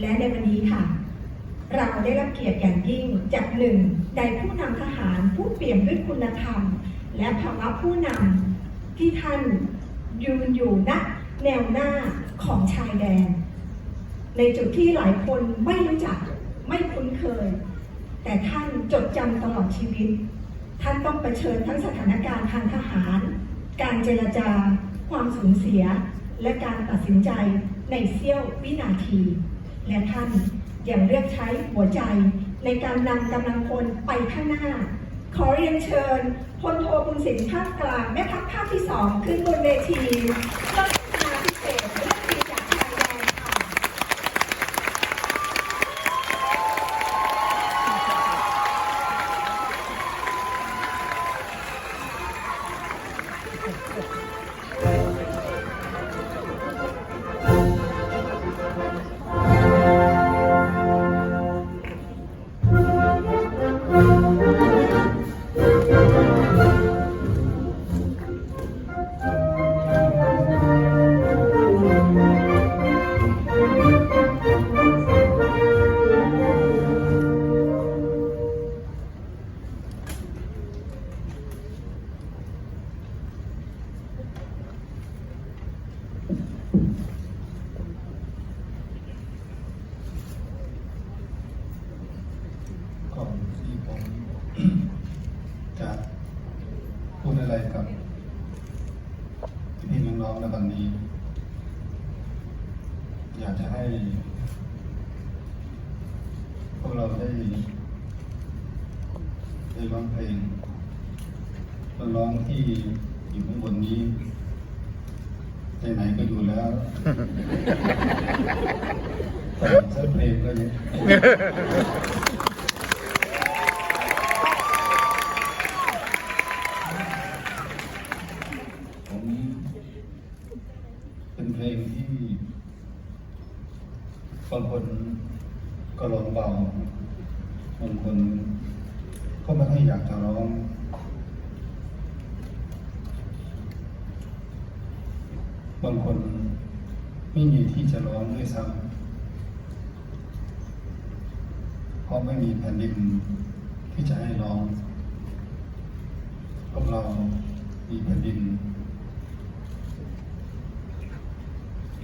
และในวันนี้ค่ะ เราได้รับเกียรติอย่างยิ่งจากหนึ่งในผู้นำทหารผู้เปี่ยมด้วยคุณธรรม และภาวะผู้นำที่ท่านยืนอยู่ณแนวหน้าของชายแดน ในจุดที่หลายคนไม่รู้จักไม่คุ้นเคย แต่ท่านจดจำตลอดชีวิต ท่านต้องเผชิญทั้งสถานการณ์ทางทหาร การเจรจา ความสูญเสีย และการตัดสินใจในเสี้ยววินาที และท่านยังเลือกใช้หัวใจในการนำกำลังพลไปข้างหน้า ขอเรียนเชิญพลโทบุญสินภาคกลางแม่ทัพภาคที่สองขึ้นบนเวทีรับนาพิเศษ ผมจะพูดอะไรกับพี่ๆน้องๆในวันนี้ อยากจะให้ พวกเราได้ได้ร้องเพลงน้องๆที่อยู่ข้างบนนี้ไหนๆก็อยู่แล้วแต่งสักเพลงก็ยัง ผม เป็นเพลงที่บางคนก็ร้องเบาบางคนก็ไม่ค่อยอยากจะร้อง บางคนไม่มีที่จะร้องด้วยซ้ำเพราะไม่มีแผ่นดินที่จะให้ร้องพวกเรามีแผ่นดิน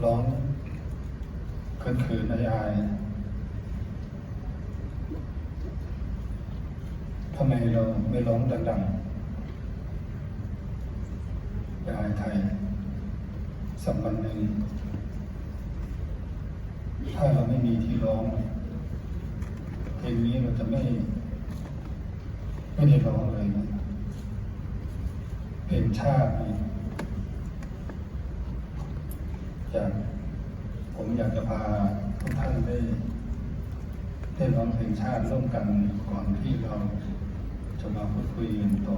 ร้องเขินเขินอายอายทำไมเราไม่ร้องดังๆไปอายไทยสักวันหนึ่งถ้าเราไม่มีที่ร้องเพลงนี้เราจะไม่ไม่ได้ร้องเลยนะเพลงชาตินี่ อยากผมอยากจะพาทุกท่านได้ได้ร้องเพลงชาติร่วมกันก่อนที่เราจะมาพูดคุยกันต่อ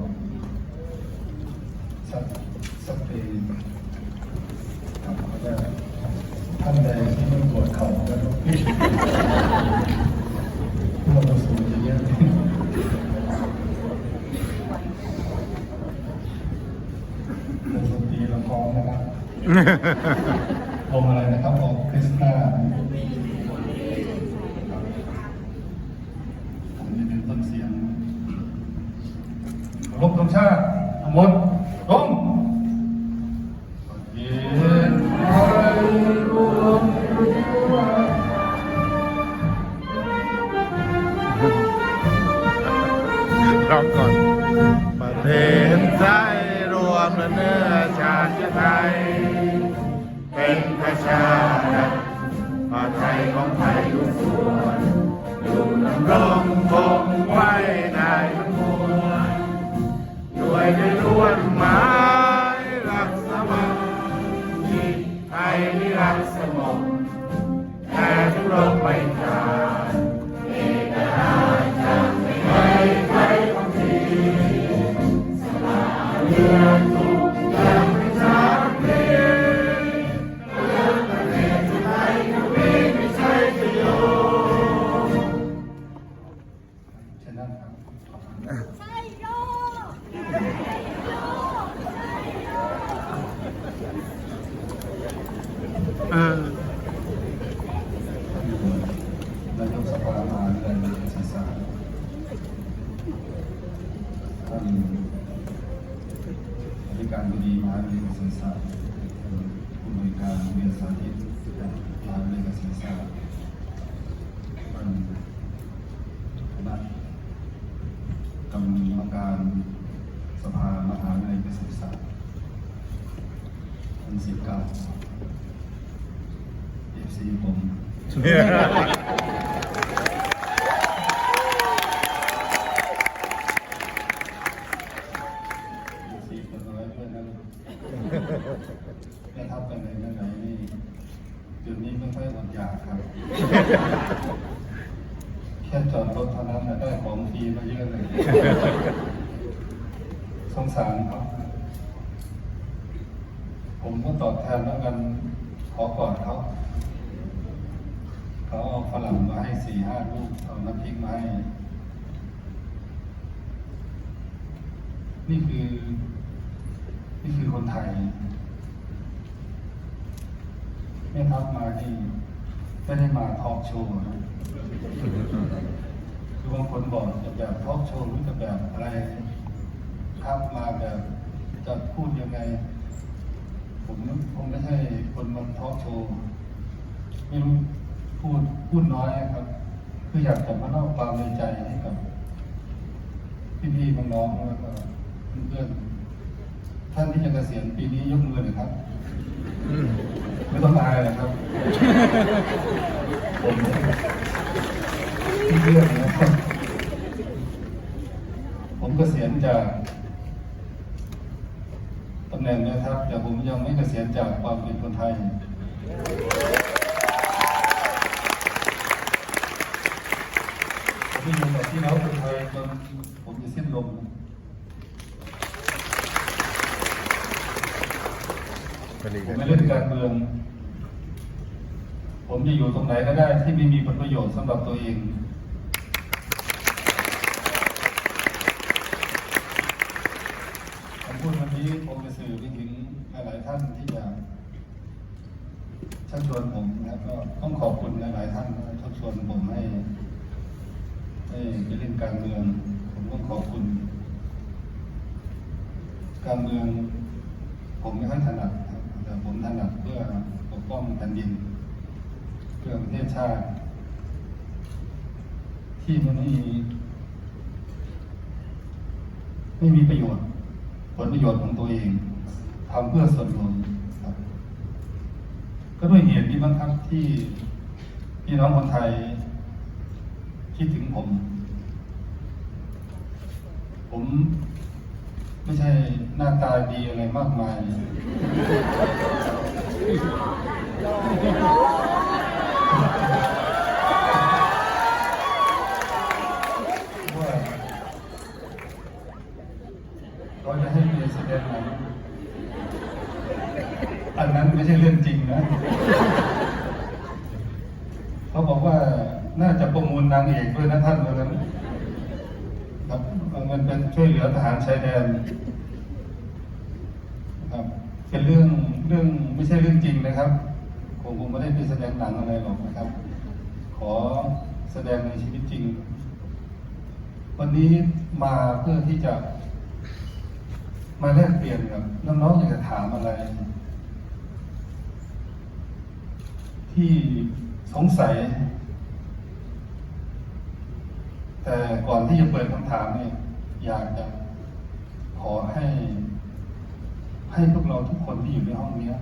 สักสักเพลงครับเพราะท่านใดที่ไม่ปวดเข่าก็ต้องรีบพวกเราสูงจะเยอะดนตรีละครนะครับ ของคริสตาผมจะเป็นต้นเสียงรบธงชาติทั้งหมดลงเย็นไทยรวมตัวร้องก่อน ประเทศไทยรวมเนื้อชาติไทย เป็นพระชาติพาไทยของไทยทุกส่วนอยู่ดำรงคงไว้ได้ทั้งมวล ท่านศิษย์เก่าเอฟซีผมสี่คนร้อยเพื่อนนั้นแม่ทัพไปไหนมาไหนนี่จุดนี้ไม่ค่อยอดอยากครับ แค่จอดรถเท่านั้นนะได้ของฟรีมาเยอะเลย สงสารเขา ผมก็ตอบแทนแล้วกันขอกอดเขาเขาเอาฝรั่งมาให้สี่ห้าลูกเอาน้ำพริกมาให้ นี่คือ นี่คือคนไทยแม่ทัพมาที่ไม่ได้มาทอล์กโชว์นะคือบางคนบอกจะแบบทอล์กโชว์หรือจะแบบอะไรครับมาแบบจะพูดยังไง ผมคงไม่ใช่คนมาทอล์กโชว์ไม่รู้พูดพูดน้อยครับ คืออยากจะมาเล่าความในใจให้กับพี่ๆน้องๆแล้วก็เพื่อนๆท่านที่จะเกษียณปีนี้ยกมือเลยครับไม่ต้องอายนะครับผมที่เรื่องนะครับผมเกษียณจาก แหน่งนะครับ แต่ผมยังไม่เกษียณจากความเป็นคนไทย ผมอยู่กับพี่น้องคนไทยจนผมจะสิ้นลมก็ดีผมไม่เล่นการเมือง ผมจะอยู่ตรงไหนก็ได้ที่ไม่มีผลประโยชน์สำหรับตัวเอง คำพูดวั นี้ผมจะสื่อไปถึงหลายๆท่านที่จะชักชวนผมนะก็ต้องขอบคุณหลายๆท่านที่ชักชวนผมให้ให้ไปเล่นการเมือง ผมต้องขอบคุณ การเมือง ผมไม่ค่อยถนัดแต่ผมถนัดเพื่อปกป้องแผ่นดิน เพื่อประเทศชาติ ที่มันไม่มีไม่มีประโยชน์ ผลประโยชน์ของตัวเองทำเพื่อส่วนรวมครับก็ด้วยเหตุนี้บ้างครับที่พี่น้องคนไทย คิดถึงผม ผมไม่ใช่หน้าตาดีอะไรมากมายว่า เขาจะให้ไปแสดงหนังอันนั้นไม่ใช่เรื่องจริงนะ เขาบอกว่าน่าจะประมูลนางเอกด้วยนะท่านวันนั้นครับเอาเงินเป็นช่วยเหลือทหารชายแดนครับเป็นเรื่องเรื่องไม่ใช่เรื่องจริงนะครับผมคงไม่ได้ไปแสดงหนังอะไรหรอกนะครับ ขอแสดงในชีวิตจริง วันนี้มาเพื่อที่จะ มาแลกเปลี่ยนกับน้องๆอยากจะถามอะไร ที่สงสัย แต่ก่อนที่จะเปิดคำถามเนี่ยอยากจะขอให้ ให้พวกเราทุกคนที่อยู่ในห้องนี้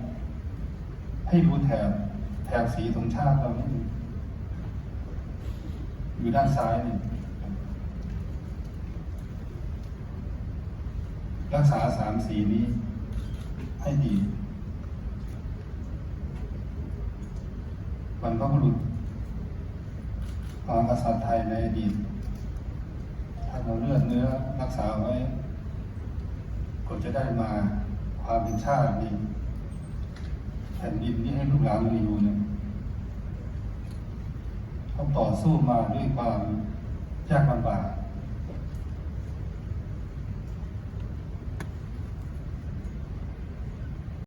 ให้รู้แถบแถบสีธงชาติเรานี่งอยู่ด้านซ้ายนี่ รักษาสามสีนี้ให้ดีบรรพบุรุษของกษัตริย์ไทยในอดีตถ้าเราเลือดเนื้อรักษาไว้ ก็จะได้มาความเป็นชาตินี้แผ่นดินที่ให้ลูกหลานเราอยู่เนี่ยเขาต่อสู้มาด้วยความยากลำบาก